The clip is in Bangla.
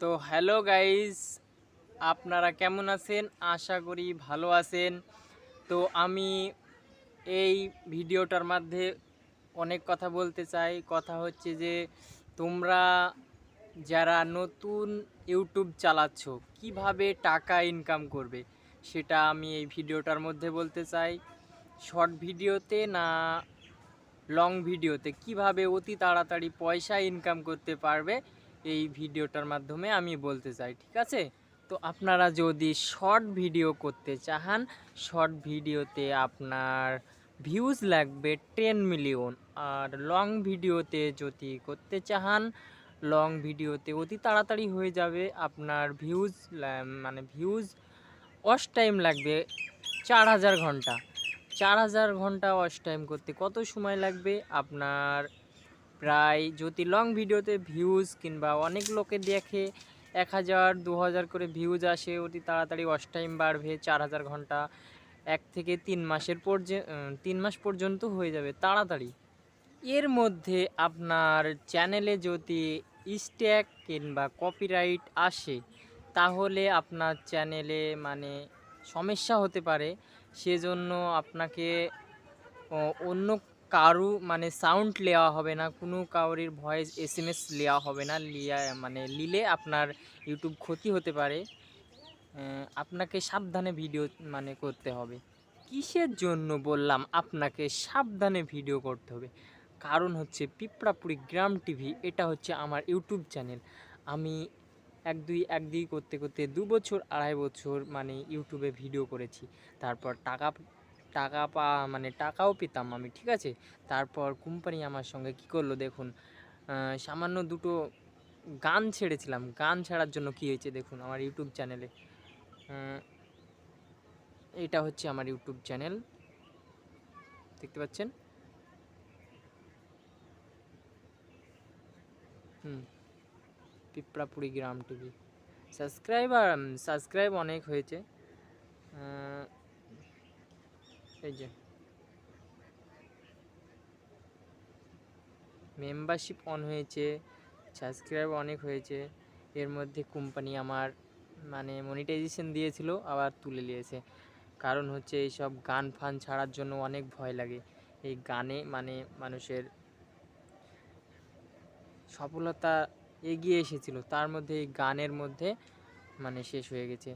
তো হ্যালো গাইস, আপনারা কেমন আছেন? আশা করি ভালো আছেন। তো আমি এই ভিডিওটার মধ্যে অনেক কথা বলতে চাই। কথা হচ্ছে যে, তোমরা যারা নতুন ইউটিউব চালাচ্ছ, কীভাবে টাকা ইনকাম করবে, সেটা আমি এই ভিডিওটার মধ্যে বলতে চাই। শর্ট ভিডিওতে না লং ভিডিওতে, কীভাবে অতি তাড়াতাড়ি পয়সা ইনকাম করতে পারবে এই ভিডিওটার মাধ্যমে আমি বলতে চাই, ঠিক আছে? তো আপনারা যদি শর্ট ভিডিও করতে চান, শর্ট ভিডিওতে আপনার ভিউজ লাগবে টেন মিলিয়ন। আর লং ভিডিওতে যদি করতে চান, লং ভিডিওতে অতি তাড়াতাড়ি হয়ে যাবে আপনার ভিউজ মানে ভিউজ ওয়াশ টাইম লাগবে চার হাজার ঘণ্টা। চার হাজার ঘণ্টা ওয়াশ টাইম করতে কত সময় লাগবে? আপনার প্রায় যদি লং ভিডিওতে ভিউজ কিংবা অনেক লোকে দেখে এক হাজার, দু হাজার করে ভিউজ আসে, অতি তাড়াতাড়ি ওয়াশ টাইম বাড়বে, চার হাজার ঘণ্টা এক থেকে তিন মাসের পর্যন্ত তিন মাস পর্যন্ত হয়ে যাবে তাড়াতাড়ি। এর মধ্যে আপনার চ্যানেলে যদি স্ট্যাক কিংবা কপিরাইট আসে, তাহলে আপনার চ্যানেলে মানে সমস্যা হতে পারে। সেজন্য আপনাকে অন্য কারু মানে সাউন্ড নেওয়া হবে না, কোনো কাউরির ভয়েস এস এম এস নেওয়া হবে না, লিয়া মানে নিলে আপনার ইউটিউব ক্ষতি হতে পারে। আপনাকে সাবধানে ভিডিও মানে করতে হবে। কিসের জন্য বললাম, আপনাকে সাবধানে ভিডিও করতে হবে। কারণ হচ্ছে পিঁপড়াপুরি গ্রাম টিভি এটা হচ্ছে আমার ইউটিউব চ্যানেল আমি এক দুই এক দুই করতে করতে দু বছর, আড়াই বছর মানে ইউটিউবে ভিডিও করেছি। তারপর টাকা টাকা পা মানে টাকাও পেতাম আমি, ঠিক আছে? তারপর কোম্পানি আমার সঙ্গে কী করল দেখুন সামান্য দুটো গান ছেড়েছিলাম। গান ছাড়ার জন্য কী হয়েছে দেখুন আমার ইউটিউব চ্যানেলে এটা হচ্ছে আমার ইউটিউব চ্যানেল দেখতে পাচ্ছেন? হুম, পিঁপড়াপুরি গ্রাম টিভি সাবস্ক্রাইবার সাবস্ক্রাইব অনেক হয়েছে। এই যে। মেম্বারশিপ অন হয়েছে সাবস্ক্রাইব অনেক হয়েছে, এর মধ্যে কোম্পানি আমার মানে মনিটাইজেশন দিয়েছিল, আবার তুলে নিয়েছে। কারণ হচ্ছে এইসব গান ফান ছাড়ার জন্য অনেক ভয় লাগে। এই গানে মানে মানুষের সফলতা এগিয়ে এসেছিল, তার মধ্যে এই গানের মধ্যে মানে শেষ হয়ে গেছে।